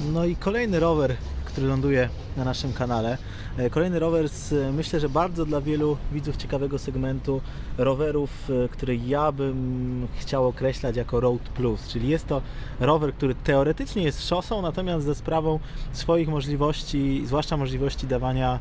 No i kolejny rower, który ląduje na naszym kanale. E, Kolejny rower z e, myślę, że bardzo dla wielu widzów ciekawego segmentu rowerów, e, który ja bym chciał określać jako Road Plus, czyli jest to rower, który teoretycznie jest szosą, natomiast ze sprawą swoich możliwości, zwłaszcza możliwości dawania,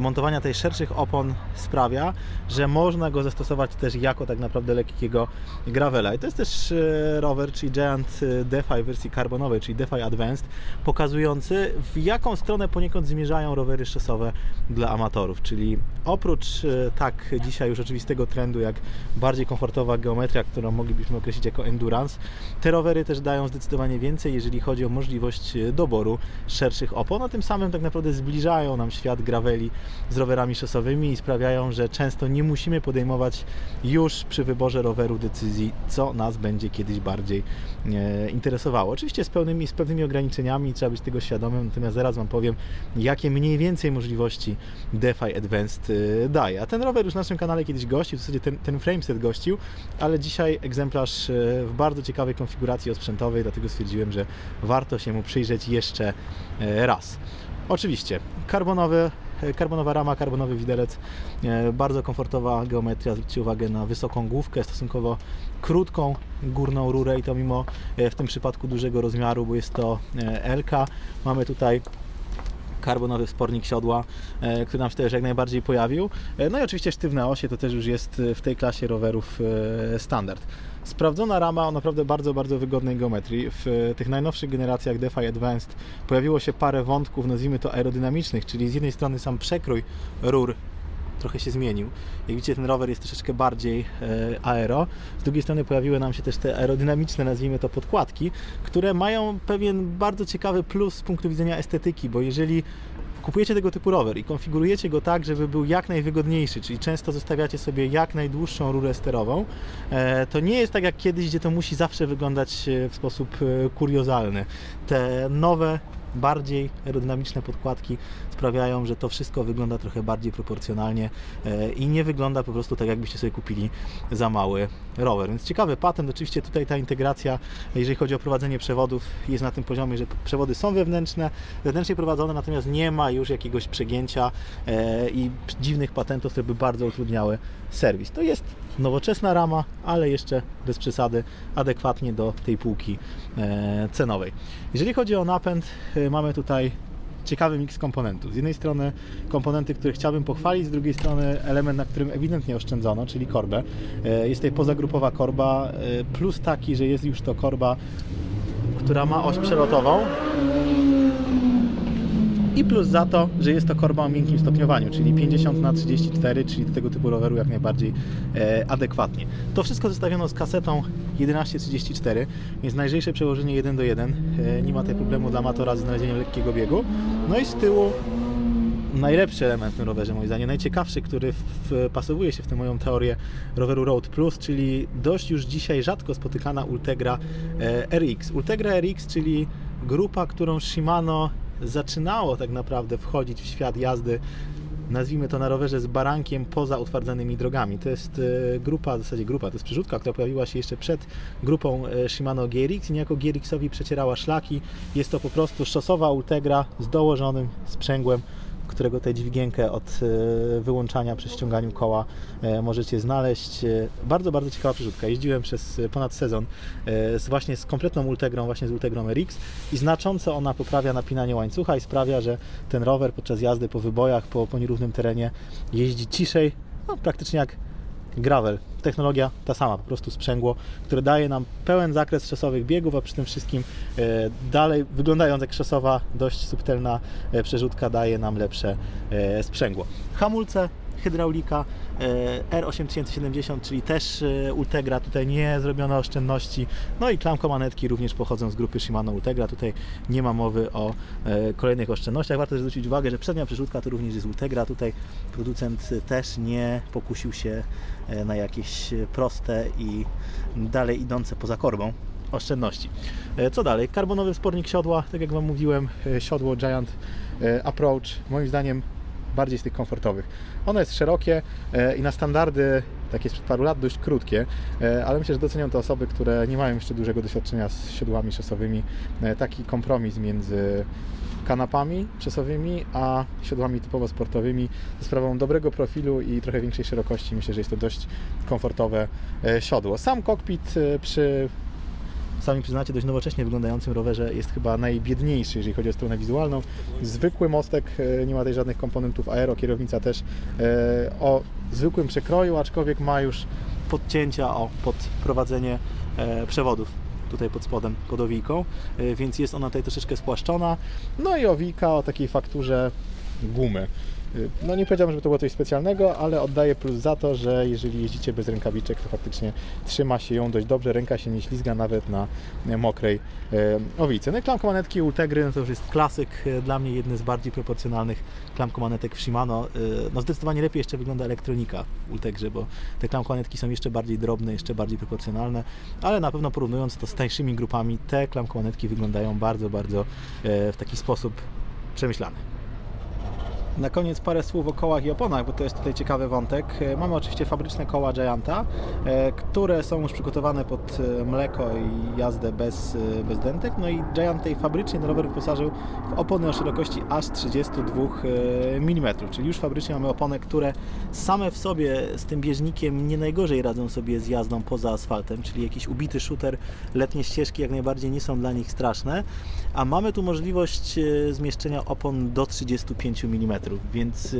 montowania tej szerszych opon sprawia, że można go zastosować też jako tak naprawdę lekkiego gravela. I to jest też rower, czyli Giant DeFi w wersji karbonowej, czyli DeFi Advanced, pokazujący w jaką stronę poniekąd zmierzają rowery szosowe dla amatorów, czyli oprócz e, tak dzisiaj już oczywistego trendu jak bardziej komfortowa geometria, którą moglibyśmy określić jako endurance, te rowery też dają zdecydowanie więcej, jeżeli chodzi o możliwość e, doboru szerszych opon, a tym samym tak naprawdę zbliżają nam świat graveli z rowerami szosowymi i sprawiają, że często nie musimy podejmować już przy wyborze roweru decyzji, co nas będzie kiedyś bardziej e, interesowało. Oczywiście z, pełnymi, z pewnymi ograniczeniami, trzeba być tego świadomym, natomiast zaraz Wam powiem, jakie mniej więcej możliwości DeFi Advanced e, daje. A ten rower już na naszym kanale kiedyś gościł, w zasadzie ten, ten frameset gościł, ale dzisiaj egzemplarz e, w bardzo ciekawej konfiguracji osprzętowej, dlatego stwierdziłem, że warto się mu przyjrzeć jeszcze e, raz. Oczywiście, karbonowy, karbonowa rama, karbonowy widelec, bardzo komfortowa geometria. Zwróćcie uwagę na wysoką główkę, stosunkowo krótką górną rurę i to mimo w tym przypadku dużego rozmiaru, bo jest to LK. Mamy tutaj karbonowy wspornik siodła, e, który nam się też jak najbardziej pojawił. E, No i oczywiście sztywne osie, to też już jest e, w tej klasie rowerów standard. Sprawdzona rama o naprawdę bardzo, bardzo wygodnej geometrii. W tych najnowszych generacjach DeFi Advanced pojawiło się parę wątków, nazwijmy to aerodynamicznych, czyli z jednej strony sam przekrój rur trochę się zmienił. Jak widzicie, ten rower jest troszeczkę bardziej e, aero. Z drugiej strony pojawiły nam się też te aerodynamiczne, nazwijmy to, podkładki, które mają pewien bardzo ciekawy plus z punktu widzenia estetyki, bo jeżeli kupujecie tego typu rower i konfigurujecie go tak, żeby był jak najwygodniejszy, czyli często zostawiacie sobie jak najdłuższą rurę sterową, e, to nie jest tak jak kiedyś, gdzie to musi zawsze wyglądać e, w sposób kuriozalny. Te nowe bardziej aerodynamiczne podkładki sprawiają, że to wszystko wygląda trochę bardziej proporcjonalnie e, i nie wygląda po prostu tak, jakbyście sobie kupili za mały rower. Więc ciekawy patent. Oczywiście tutaj ta integracja, jeżeli chodzi o prowadzenie przewodów, jest na tym poziomie, że przewody są wewnętrzne, wewnętrznie prowadzone, natomiast nie ma już jakiegoś przegięcia e, i dziwnych patentów, które by bardzo utrudniały serwis. To jest nowoczesna rama, ale jeszcze bez przesady, adekwatnie do tej półki e, cenowej. Jeżeli chodzi o napęd, mamy tutaj ciekawy miks komponentów. Z jednej strony komponenty, które chciałbym pochwalić, z drugiej strony element, na którym ewidentnie oszczędzono, czyli korbę. E, Jest tutaj pozagrupowa korba, e, plus taki, że jest już to korba, która ma oś przelotową. I plus za to, że jest to korba o miękkim stopniowaniu, czyli 50 na 34, czyli do tego typu roweru jak najbardziej e, adekwatnie. To wszystko zestawiono z kasetą 1134, więc najlżejsze przełożenie 1 do 1. E, nie ma tutaj problemu dla amatora z znalezieniem lekkiego biegu. No i z tyłu najlepszy element w tym rowerze, moim zdaniem, najciekawszy, który wpasowuje się w tę moją teorię roweru Road Plus, czyli dość już dzisiaj rzadko spotykana Ultegra e, RX. Ultegra RX, czyli grupa, którą Shimano zaczynało tak naprawdę wchodzić w świat jazdy nazwijmy to na rowerze z barankiem poza utwardzanymi drogami. To jest e, grupa, w zasadzie grupa, to jest przerzutka, która pojawiła się jeszcze przed grupą e, Shimano GRX i niejako GRX-owi przecierała szlaki. Jest to po prostu szosowa Ultegra z dołożonym sprzęgłem, którego tę dźwigienkę od e, wyłączania przy ściąganiu koła e, możecie znaleźć. E, Bardzo, bardzo ciekawa przerzutka. Jeździłem przez ponad sezon z właśnie z kompletną Ultegrą, właśnie z Ultegrą RX i znacząco ona poprawia napinanie łańcucha i sprawia, że ten rower podczas jazdy po wybojach, po, po nierównym terenie jeździ ciszej, no, praktycznie jak gravel. Technologia ta sama, po prostu sprzęgło, które daje nam pełen zakres szosowych biegów, a przy tym wszystkim e, dalej, wyglądając jak szosowa, dość subtelna e, przerzutka daje nam lepsze e, sprzęgło. Hamulce, hydraulika, e, R8070, czyli też e, Ultegra, tutaj nie zrobiono oszczędności. No i klamko manetki również pochodzą z grupy Shimano Ultegra, tutaj nie ma mowy o e, kolejnych oszczędnościach. Warto też zwrócić uwagę, że przednia przerzutka to również jest Ultegra, tutaj producent też nie pokusił się na jakieś proste i dalej idące poza korbą oszczędności. Co dalej? Karbonowy spornik siodła, tak jak Wam mówiłem, siodło Giant Approach, moim zdaniem bardziej z tych komfortowych. Ono jest szerokie e, i na standardy takie sprzed paru lat, dość krótkie, e, ale myślę, że docenią to osoby, które nie mają jeszcze dużego doświadczenia z siodłami szosowymi. E, Taki kompromis między kanapami czasowymi, a siodłami typowo sportowymi ze sprawą dobrego profilu i trochę większej szerokości. Myślę, że jest to dość komfortowe siodło. Sam kokpit przy sami przyznacie, dość nowocześnie wyglądającym rowerze jest chyba najbiedniejszy, jeżeli chodzi o stronę wizualną. Zwykły mostek, e, nie ma tutaj żadnych komponentów aero, kierownica też e, o zwykłym przekroju, aczkolwiek ma już podcięcia o, pod prowadzenie e, przewodów tutaj pod spodem, pod owijką, więc jest ona tutaj troszeczkę spłaszczona. No i owika o takiej fakturze gumy. Y, No nie powiedziałbym, żeby to było coś specjalnego, ale oddaję plus za to, że jeżeli jeździcie bez rękawiczek, to faktycznie trzyma się ją dość dobrze, ręka się nie ślizga nawet na e, mokrej e, owicy. No i klamka manetki Ultegry, no to już jest klasyk, dla mnie jedny z bardziej proporcjonalnych klamkomanetek w Shimano. No zdecydowanie lepiej jeszcze wygląda elektronika w Ultegrze, bo te klamkomanetki są jeszcze bardziej drobne, jeszcze bardziej proporcjonalne, ale na pewno porównując to z tańszymi grupami, te klamkomanetki wyglądają bardzo, bardzo w taki sposób przemyślany. Na koniec parę słów o kołach i oponach, bo to jest tutaj ciekawy wątek. E, Mamy oczywiście fabryczne koła Gianta, e, które są już przygotowane pod e, mleko i jazdę bez, bez dentek. No i Giant tej fabrycznie ten rower wyposażył w opony o szerokości aż 32 mm, czyli już fabrycznie mamy opony, które same w sobie z tym bieżnikiem nie najgorzej radzą sobie z jazdą poza asfaltem, czyli jakiś ubity shooter, letnie ścieżki jak najbardziej nie są dla nich straszne, a mamy tu możliwość zmieszczenia opon do 35 mm, więc e,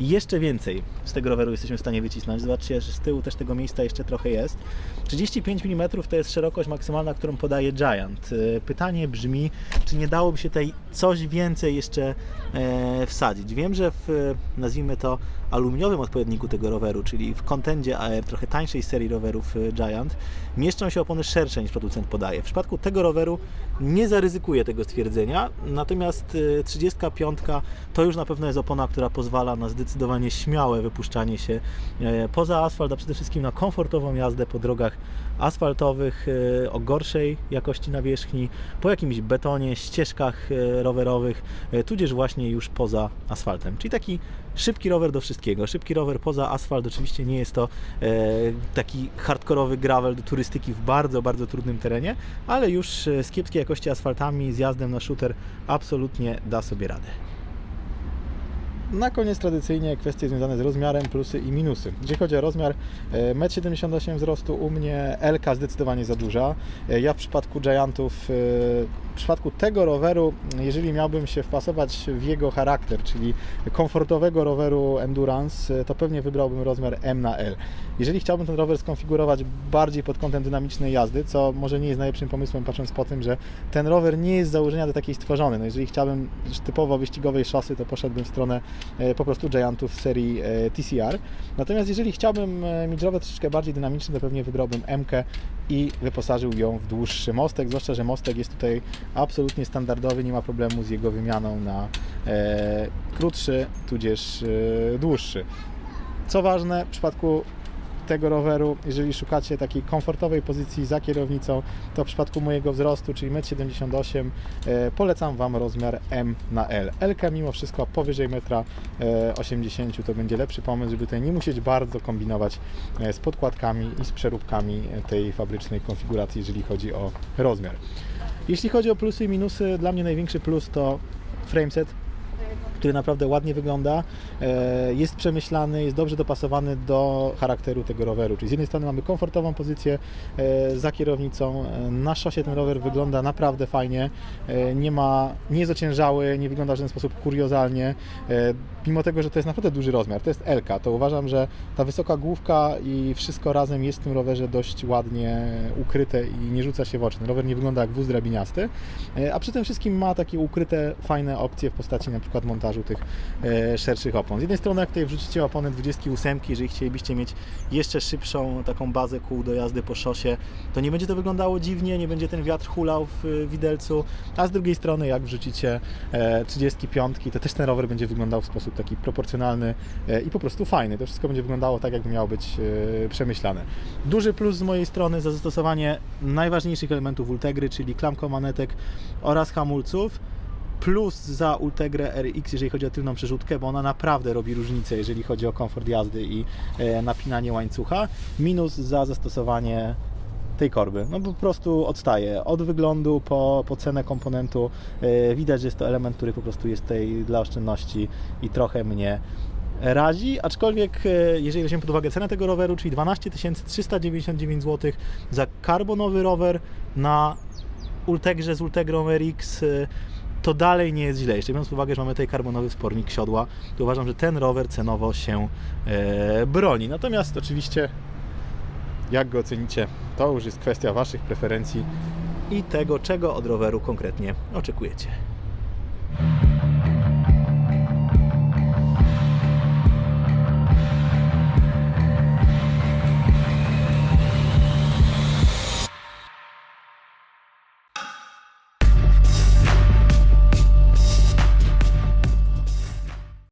jeszcze więcej z tego roweru jesteśmy w stanie wycisnąć. Zobaczcie, że z tyłu też tego miejsca jeszcze trochę jest. 35 mm to jest szerokość maksymalna, którą podaje Giant. E, Pytanie brzmi, czy nie dałoby się tutaj coś więcej jeszcze e, wsadzić? Wiem, że w, e, nazwijmy to, aluminiowym odpowiedniku tego roweru, czyli w kontendzie AR, trochę tańszej serii rowerów e, Giant, mieszczą się opony szersze niż producent podaje. W przypadku tego roweru nie zaryzykuję tego stwierdzenia, natomiast e, 35 to już na pewno jest opona, która pozwala na zdecydowanie śmiałe wypuszczanie się e, poza asfalt, a przede wszystkim na komfortową jazdę po drogach asfaltowych e, o gorszej jakości nawierzchni, po jakimś betonie, ścieżkach e, rowerowych, e, tudzież właśnie już poza asfaltem. Czyli taki szybki rower do wszystkiego. Szybki rower poza asfalt oczywiście nie jest to e, taki hardkorowy gravel do turystyki w bardzo, bardzo trudnym terenie, ale już e, z kiepskiej jakości asfaltami, z jazdem na shooter absolutnie da sobie radę. Na koniec tradycyjnie kwestie związane z rozmiarem, plusy i minusy. Jeżeli chodzi o rozmiar, e, 1,78 m wzrostu u mnie, LK zdecydowanie za duża. E, Ja w przypadku Giantów, e, w przypadku tego roweru, jeżeli miałbym się wpasować w jego charakter, czyli komfortowego roweru Endurance, e, to pewnie wybrałbym rozmiar M na L. Jeżeli chciałbym ten rower skonfigurować bardziej pod kątem dynamicznej jazdy, co może nie jest najlepszym pomysłem, patrząc po tym, że ten rower nie jest z założenia do takiej stworzony. No jeżeli chciałbym typowo wyścigowej szosy, to poszedłbym w stronę e, po prostu Giantów serii e, TCR. Natomiast jeżeli chciałbym e, mieć rower troszeczkę bardziej dynamiczny, to pewnie wybrałbym M i wyposażył ją w dłuższy mostek, zwłaszcza, że mostek jest tutaj absolutnie standardowy, nie ma problemu z jego wymianą na e, krótszy, tudzież e, dłuższy. Co ważne, w przypadku tego roweru, jeżeli szukacie takiej komfortowej pozycji za kierownicą, to w przypadku mojego wzrostu, czyli 1,78 m, e, polecam Wam rozmiar M na L. L mimo wszystko powyżej 1,80 m to będzie lepszy pomysł, żeby tutaj nie musieć bardzo kombinować e, z podkładkami i z przeróbkami tej fabrycznej konfiguracji, jeżeli chodzi o rozmiar. Jeśli chodzi o plusy i minusy, dla mnie największy plus to frameset, który naprawdę ładnie wygląda, e, jest przemyślany, jest dobrze dopasowany do charakteru tego roweru. Czyli z jednej strony mamy komfortową pozycję e, za kierownicą, e, na szosie ten rower wygląda naprawdę fajnie, nie ma, nie jest ociężały, nie wygląda w żaden sposób kuriozalnie, mimo tego, że to jest naprawdę duży rozmiar, to jest LK, to uważam, że ta wysoka główka i wszystko razem jest w tym rowerze dość ładnie ukryte i nie rzuca się w oczy. Ten rower nie wygląda jak wóz drabiniasty, a przy tym wszystkim ma takie ukryte, fajne opcje w postaci na przykład montażu tych e, szerszych opon. Z jednej strony, jak tutaj wrzucicie opony 28, jeżeli chcielibyście mieć jeszcze szybszą taką bazę kół do jazdy po szosie, to nie będzie to wyglądało dziwnie, nie będzie ten wiatr hulał w e, widelcu, a z drugiej strony, jak wrzucicie e, 35, to też ten rower będzie wyglądał w sposób taki proporcjonalny e, i po prostu fajny. To wszystko będzie wyglądało tak, jakby miało być e, przemyślane. Duży plus z mojej strony za zastosowanie najważniejszych elementów Ultegry, czyli klamkomanetek oraz hamulców. Plus za Ultegrę RX, jeżeli chodzi o tylną przerzutkę, bo ona naprawdę robi różnicę, jeżeli chodzi o komfort jazdy i e, napinanie łańcucha. Minus za zastosowanie tej korby. No po prostu odstaje. Od wyglądu po, po cenę komponentu e, widać, że jest to element, który po prostu jest tutaj dla oszczędności i trochę mnie razi, aczkolwiek e, jeżeli weźmiemy pod uwagę cenę tego roweru, czyli 12 399 zł za karbonowy rower na Ultegrze z Ultegrą RX, to dalej nie jest źle. Jeszcze biorąc pod uwagę, że mamy tutaj karbonowy wspornik siodła, to uważam, że ten rower cenowo się e, broni. Natomiast oczywiście jak go ocenicie, to już jest kwestia Waszych preferencji I tego, czego od roweru konkretnie oczekujecie.